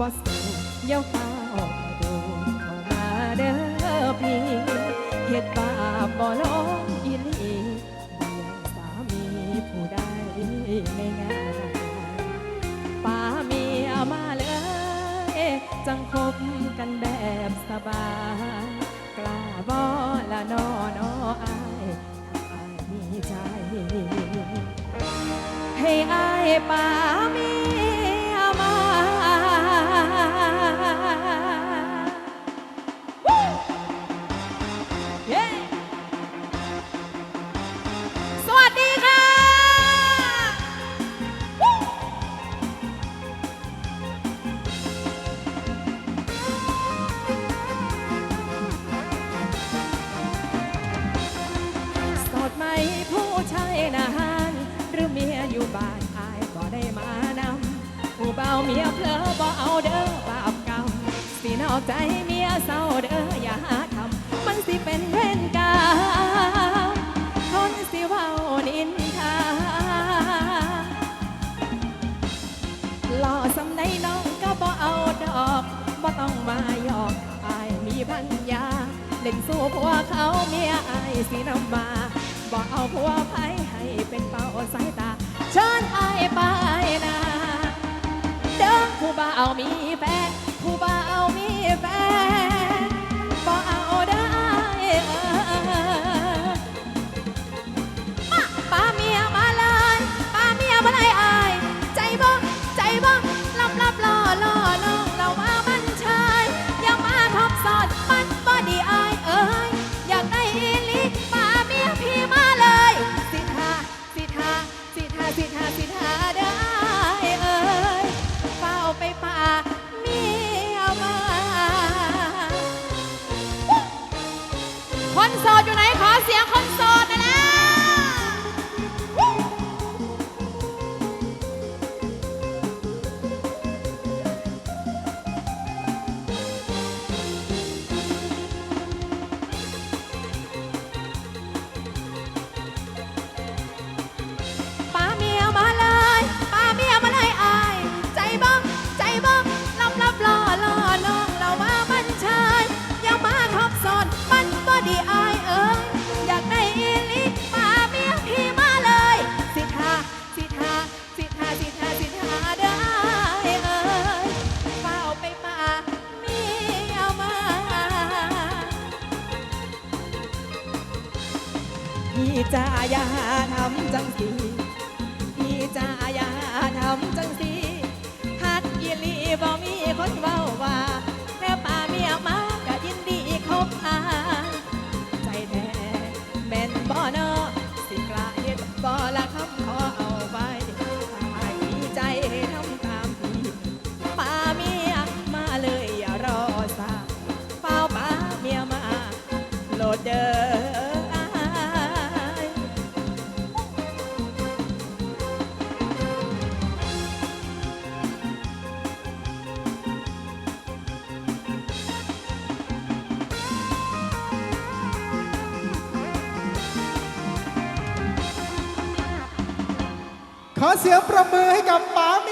บ่สูอย่าเฝ้าดูเข้ามาเด้อพี่เฮ็ดบาปบ่ลงอีหลีเบี่ยงสามีผู้ใดง่ายๆป้าเมียมาเลย จังคบกันแบบสบายกล้าบ่ละนอนออายถ้าอายมีใจ ให้อายป่าเมีย ผู้ชายนะฮานหรือเมียอยู่บ้านอายก็ได้มานำผู้เบาเมียเพลอบ่เอาเด้อบาปกรรมสินอกใจเมียเศร้าเด้ออย่าหาทำมันสิเป็นเวรกรรมคนสิเว้านินทาหล่อสำในน้องก็บ่เอาดอกบ่ต้องมาหยอกอายมีพันยาเล่นสู้ผัวเขาเมียอายสินำมา บ่เอาผัวไปให้เป็นเป้าสายตา เชิญอายไปนะเด้อผู้บ่าวมีแฟนผู้บ่าว สิทาสิทาสิทาได้เอ่ยเฝ้าไปป่าเมียมาคนโสดอยู่ไหน พี่จะอย่าทำจังสีพี่จะอย่าทำจังสีฮักยีลีบ่มีคนเว้าว่าแค่ป่าเมียมาก็ยินดีคบหาใจแท้แม่นบ่เนอสิกล้าเฮ็ดบ่ละคำขอเอาไว้ถ้าให้มีใจทำตามพี่ป่าเมียมาเลยอย่ารอสาเฝ้าป่าเมียมาโหลดเด้อ ขอเสียงประมือให้กับป๋ามี